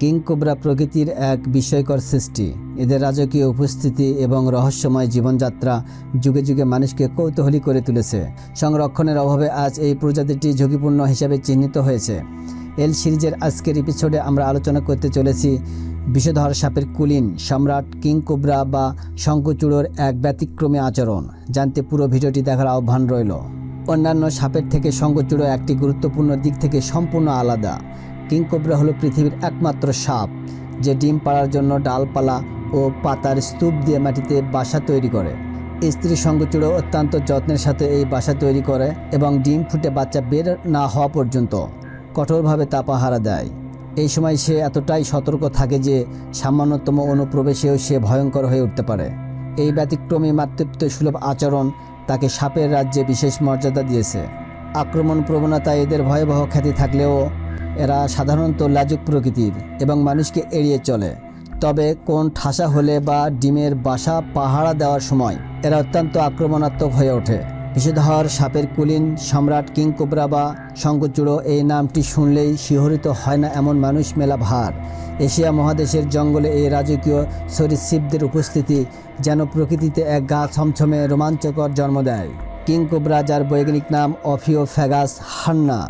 King cobra প্রকৃতির এক বিস্ময়কর সৃষ্টি। এদের রাজকীয় উপস্থিতি এবং রহস্যময় জীবনযাত্রা যুগে যুগে মানুষকে কৌতূহলী করে তুলেছে। সংরক্ষণের অভাবে আজ এই প্রজাতিটি ঝুঁকিপূর্ণ হিসাবে চিহ্নিত হয়েছে। এল সিরিজের আজকের এপিসোডে আমরা আলোচনা করতে চলেছি বিষধর সাপের কুলিন সম্রাট কিং কোবরা বা শঙ্কুচূড়োর এক ব্যতিক্রমী আচরণ। জানতে পুরো ভিডিওটি দেখার আহ্বান রইল। অন্যান্য সাপের থেকে শঙ্কুচূড়ো একটি গুরুত্বপূর্ণ দিক থেকে সম্পূর্ণ আলাদা। কিংকোবরা হলো পৃথিবীর একমাত্র সাপ, যে ডিম পাড়ার জন্য ডালপালা ও পাতার স্তূপ দিয়ে মাটিতে বাসা তৈরি করে। স্ত্রী শঙ্কুচূড়ো অত্যন্ত যত্নের সাথে এই বাসা তৈরি করে এবং ডিম ফুটে বাচ্চা বের না হওয়া পর্যন্ত কঠোরভাবে তা পাহারা দেয়। এই সময় সে এতটাই সতর্ক থাকে যে সামান্যতম অনুপ্রবেশেও সে ভয়ঙ্কর হয়ে উঠতে পারে। এই ব্যতিক্রমী মাতৃত্ব সুলভ আচরণ তাকে সাপের রাজ্যে বিশেষ মর্যাদা দিয়েছে। আক্রমণ প্রবণতা এদের ভয়াবহ খ্যাতি থাকলেও এরা সাধারণত লাজুক প্রকৃতির এবং মানুষকে এড়িয়ে চলে। তবে কোন ঠাসা হলে বা ডিমের বাসা পাহারা দেওয়ার সময় এরা অত্যন্ত আক্রমণাত্মক হয়ে ওঠে। বিষধর সাপের কুলিন, সম্রাট কিং কোবরা বা শঙ্কচূড়ো এই নামটি শুনলেই শিহরিত হয় না এমন মানুষ মেলা ভার। এশিয়া মহাদেশের জঙ্গলে এই রাজকীয় সরীসৃপদের উপস্থিতি যেন প্রকৃতিতে এক গা ছমছমে রোমাঞ্চকর জন্ম দেয়। কিং কোবরা, যার বৈজ্ঞানিক নাম অফিও ফ্যাগাস হান্না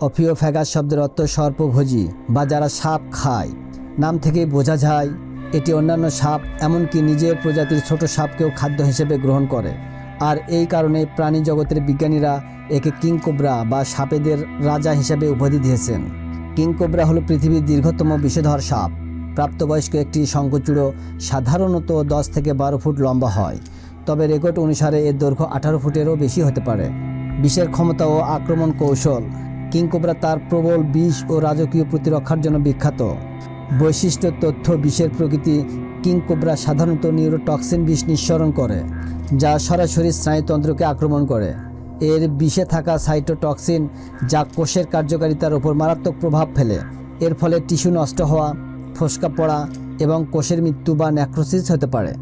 অফিওফ্যাগাস শব্দের অর্থ সর্পভোজী বা যারা সাপ খায়। নাম থেকেই বোঝা যায়, এটি অন্যান্য সাপ এমনকি নিজের প্রজাতির ছোট সাপকেও খাদ্য হিসেবে গ্রহণ করে। আর এই কারণে প্রাণী জগতের বিজ্ঞানীরা একে কিংকোবরা বা সাপেদের রাজা হিসেবে উপাধি দিয়েছেন। কিংকোবরা হলো পৃথিবীর দীর্ঘতম বিষধর সাপ। প্রাপ্তবয়স্ক একটি শঙ্কচূড়ো সাধারণত দশ থেকে বারো ফুট লম্বা হয়, তবে রেকর্ড অনুসারে এর দৈর্ঘ্য আঠারো ফুটেরও বেশি হতে পারে। বিষের ক্ষমতা ও আক্রমণ কৌশল কিংকোবরা তার প্রবল বিষ ও রাজকীয় প্রতিরক্ষার জন্য বিখ্যাত। বৈশিষ্ট্য, তথ্য, বিষের প্রকৃতি কিংকোবরা সাধারণত নিউরোটক্সিন বিষ নিঃসরণ করে, যা সরাসরি স্নায়ুতন্ত্রকে আক্রমণ করে। এর বিষে থাকা সাইটোটক্সিন যা কোষের কার্যকারিতার ওপর মারাত্মক প্রভাব ফেলে। এর ফলে টিস্যু নষ্ট হওয়া, ফসকা পড়া এবং কোষের মৃত্যু বা ন্যাক্রোসিস হতে পারে।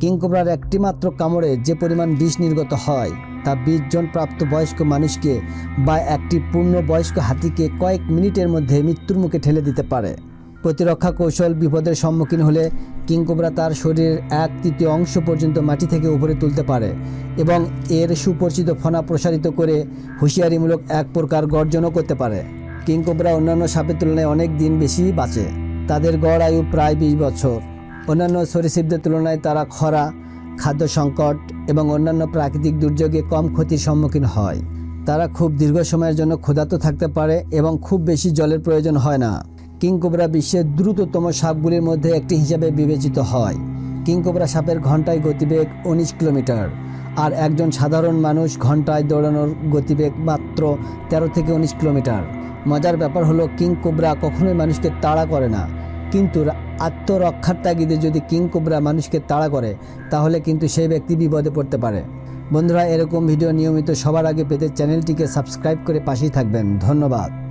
কিংকোবরার একটিমাত্র কামড়ে যে পরিমাণ বিষ নির্গত হয়, তা বিশ জন প্রাপ্তবয়স্ক মানুষকে বা একটি পূর্ণবয়স্ক হাতিকে কয়েক মিনিটের মধ্যে মৃত্যুর মুখে ঠেলে দিতে পারে। প্রতিরক্ষা কৌশল বিপদের সম্মুখীন হলে কিংকোবরা তার শরীরের এক তৃতীয় অংশ পর্যন্ত মাটি থেকে উপরে তুলতে পারে এবং এর সুপরিচিত ফনা প্রসারিত করে হুঁশিয়ারিমূলক এক প্রকার গর্জনও করতে পারে। কিংকোবরা অন্যান্য সাপের তুলনায় অনেক দিন বেশি বাঁচে। তাদের গড় আয়ু প্রায় বিশ বছর। অন্যান্য সরীসৃপদের তুলনায় তারা খরা, খাদ্য সংকট এবং অন্যান্য প্রাকৃতিক দুর্যোগে কম ক্ষতির সম্মুখীন হয়। তারা খুব দীর্ঘ সময়ের জন্য ক্ষুধার্ত থাকতে পারে এবং খুব বেশি জলের প্রয়োজন হয় না। কিংকোবরা বিশ্বের দ্রুততম সাপগুলির মধ্যে একটি হিসাবে বিবেচিত হয়। কিংকোবরা সাপের ঘন্টায় গতিবেগ উনিশ কিলোমিটার আর একজন সাধারণ মানুষ ঘন্টায় দৌড়ানোর গতিবেগ মাত্র তেরো থেকে উনিশ কিলোমিটার। মজার ব্যাপার হলো কিং কোবরা কখনোই মানুষকে তাড়া করে না। কিন্তু আত্মরক্ষার তাগিদে যদি কিং কোবরা মানুষকে তাড়া করে, তাহলে কিন্তু সেই ব্যক্তি বিপদে পড়তে পারে। বন্ধুরা, এরকম ভিডিও নিয়মিত সবার আগে পেতে চ্যানেলটিকে সাবস্ক্রাইব করে পাশেই থাকবেন। ধন্যবাদ।